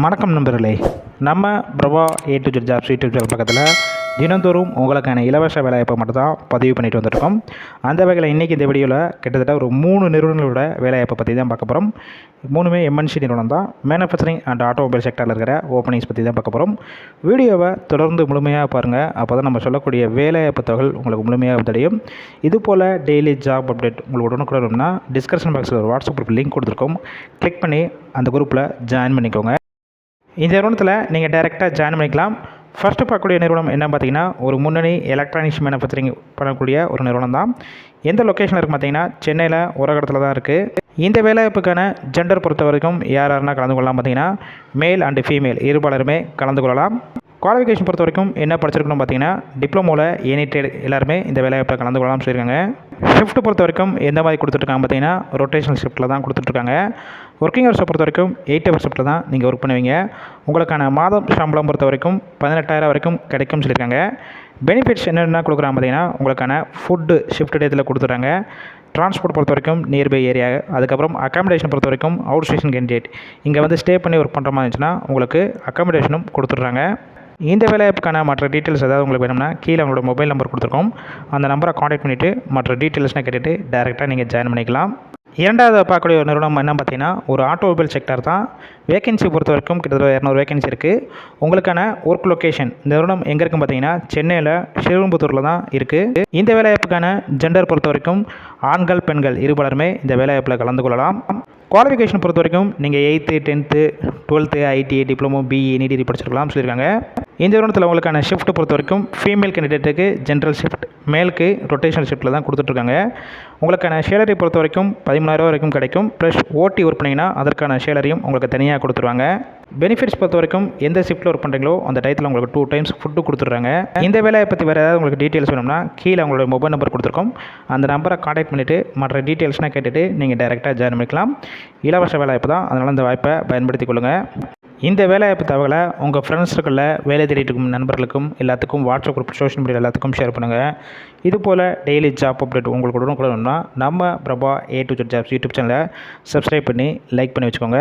வணக்கம் நண்பர்களே. நம்ம Prabha A to Z jobs YouTube channel பக்கத்தில் தினந்தோறும் உங்களுக்கான இலவச வேலைவாய்ப்பை மட்டும் தான் பதிவு பண்ணிட்டு வந்துருக்கோம் அந்த வகையில் இன்றைக்கி இந்த வீடியோவில் கிட்டத்தட்ட ஒரு மூணு நிறுவனங்களோட வேலைவாய்ப்பை பற்றி தான் பார்க்க போகிறோம் மூணுமே எம்என்சி நிறுவனம் தான். மேனுஃபேக்சரிங் அண்ட் ஆட்டோமொபைல் செக்டரில் இருக்கிற ஓப்பனிங்ஸ் பற்றி தான் பார்க்க போகிறோம் வீடியோவை தொடர்ந்து முழுமையாக பாருங்கள் அப்போ தான் நம்ம சொல்லக்கூடிய வேலைவாய்ப்பு தகவல் உங்களுக்கு முழுமையாக தெரியும். இது போல் டெய்லி ஜாப் அப்டேட் உங்களுக்கு உடனுக்குடனும்னா டிஸ்கிரிப்ஷன் பாக்ஸில் ஒரு வாட்ஸ்அப் குரூப் லிங்க் கொடுத்துருக்கோம். கிளிக் பண்ணி அந்த குரூப்பில் ஜாயின் பண்ணிக்கோங்க. இந்த நிறுவனத்தில் நீங்கள் டைரெக்டாக ஜாயின் பண்ணிக்கலாம். ஃபஸ்ட்டு பார்க்கக்கூடிய நிறுவனம் என்ன பார்த்தீங்கன்னா ஒரு முன்னணி எலக்ட்ரானிக்ஸ் மேனுஃபேக்சரிங் பண்ணக்கூடிய ஒரு நிறுவனம் தான். எந்த லொக்கேஷனில் இருக்குது பார்த்தீங்கன்னா சென்னையில் உரகடத்தில் தான் இருக்குது இந்த வேலைவாய்ப்புக்கான ஜெண்டர் பொறுத்த வரைக்கும் யார் யாருன்னா கலந்து கொள்ளலாம் பார்த்தீங்கன்னா மேல் அண்டு ஃபீமேல் இருபாலருமே கலந்து கொள்ளலாம். குவாலிஃபிகேஷன் பொறுத்த வரைக்கும் என்ன படிச்சிருக்கணும் பார்த்தீங்கன்னா டிப்ளமோவில் எனி ட்ரேட் எல்லாருமே இந்த வேலைவாய்ப்பில் கலந்து கொள்ளலாம்னு சொல்லியிருக்காங்க. ஷிஃப்ட் பொறுத்த வரைக்கும் எந்த மாதிரி கொடுத்துட்ருக்காங்க பார்த்தீங்கன்னா ரொட்டேஷனல் ஷிஃப்ட்டில் தான் கொடுத்துட்ருக்காங்க ஒர்க்கிங் ஹவர்ஸை பொறுத்த வரைக்கும் எயிட் ஹவர்ஸ் மட்டும் தான் நீங்கள் ஒர்க் பண்ணுவீங்க. உங்களுக்கான மாதம் சம்பளம் பொறுத்த வரைக்கும் பதினெட்டாயிரம் வரைக்கும் கிடைக்கும்னு சொல்லியிருக்காங்க. பெனிஃபிட்ஸ் என்னென்ன கொடுக்குறாங்க பார்த்தீங்கன்னா உங்களுக்கான ஃபுட்டு ஷிஃப்ட் டேத்தில் கொடுத்துட்றாங்க. ட்ரான்ஸ்போர்ட் பொறுத்த வரைக்கும் நியர்பை ஏரியா அதுக்கப்புறம் அக்காமடேஷன் பொறுத்த வரைக்கும் அவுட் ஸ்டேஷன் கேண்டிடேட் இங்கே வந்து ஸ்டே பண்ணி ஒர்க் பண்ணுற மாதிரி இருந்துச்சுன்னா உங்களுக்கு அக்காமடேஷனும் கொடுத்துட்றாங்க. இந்த வேலைக்கான மற்ற டீட்டெயில்ஸ் ஏதாவது உங்களுக்கு வேணும்னா கீழே உங்களோட மொபைல் நம்பர் கொடுத்துருக்கோம். அந்த நம்பரை காண்டாக்ட் பண்ணிவிட்டு மற்ற டீட்டெயில்ஸ்னால் கேட்டுட்டு டேரெக்டாக நீங்கள் ஜாயின் பண்ணிக்கலாம். இரண்டாவது பார்க்கக்கூடிய ஒரு நிறுவனம் என்ன பார்த்தீங்கன்னா ஒரு ஆட்டோமொபைல் செக்டர் தான். வேகன்சி பொறுத்த வரைக்கும் கிட்டத்தட்ட இரநூறு வேகன்சி இருக்குது உங்களுக்கான ஒர்க் லொக்கேஷன் இந்த நிறுவனம் எங்கே இருக்குன்னு பார்த்தீங்கன்னா சென்னையில் ஸ்ரீவில்லிபுத்தூரில் தான் இருக்குது இந்த வேலைவாய்ப்புக்கான ஜெண்டர் பொறுத்த வரைக்கும் ஆண்கள் பெண்கள் இருபலருமே இந்த வேலைவாய்ப்பில் கலந்து கொள்ளலாம். குவாலிஃபிகேஷன் பொறுத்த வரைக்கும் நீங்கள் eighth tenth twelfth ITI diploma BE any degree படிச்சிருக்கலாம் சொல்லியிருக்காங்க. இந்த நிறுவனத்தில் உங்களுக்கான ஷிஃப்ட் பொறுத்த வரைக்கும் ஃபீமேல் கேண்டிடேட்டுக்கு ஜென்ரல் ஷிஃப்ட் மேலுக்கு ரொட்டேஷனல் ஷிஃப்ட்டில் தான் கொடுத்துட்ருக்காங்க. உங்களுக்கான சேலரி பொறுத்த வரைக்கும் பதிமூணாயிரம் வரைக்கும் கிடைக்கும். ப்ளஸ் ஓட்டி ஒர்க் பண்ணிங்கன்னா அதற்கான சேலரியும் உங்களுக்கு தனியாக கொடுத்துருவாங்க. பெனிஃபிட்ஸ் பொறுத்த வரைக்கும் எந்த ஷிஃப்ட்டில் ஒர்க் பண்ணுறீங்களோ அந்த டயத்தில் உங்களுக்கு டூ டைம்ஸ் ஃபுட்டு கொடுத்துட்றாங்க. இந்த வேலையை பற்றி வேறு ஏதாவது உங்களுக்கு டீட்டெயில்ஸ் வேணும்னா கீழே அவங்களோட மொபைல் நம்பர் கொடுத்துருக்கோம். அந்த நம்பரை காண்டாக்ட் பண்ணிவிட்டு மற்ற டீட்டெயில்ஸ்னால் கேட்டுவிட்டு நீங்கள் டேரெக்டாக ஜாயின் பண்ணிக்கலாம். இலவச வேலை இப்போ தான். அதனால் இந்த வாய்ப்பை பயன்படுத்திக் கொள்ளுங்கள் இந்த வேலைவாய்ப்பு தகவலை உங்கள் ஃப்ரெண்ட்ஸுக்குள்ள வேலை தேடிட்டு இருக்கும் நண்பர்களுக்கும் எல்லாத்துக்கும் வாட்ஸ்அப் குரூப் சோஷியல் மீடியா எல்லாத்துக்கும் ஷேர் பண்ணுங்கள் இது போல் டெய்லி ஜாப் அப்டேட் உங்களுக்கு உடனுக்குடனும்னா நம்ம Prabha A to Z jobs YouTube சேனலை சப்ஸ்கிரைப் பண்ணி லைக் பண்ணி வச்சுக்கோங்க.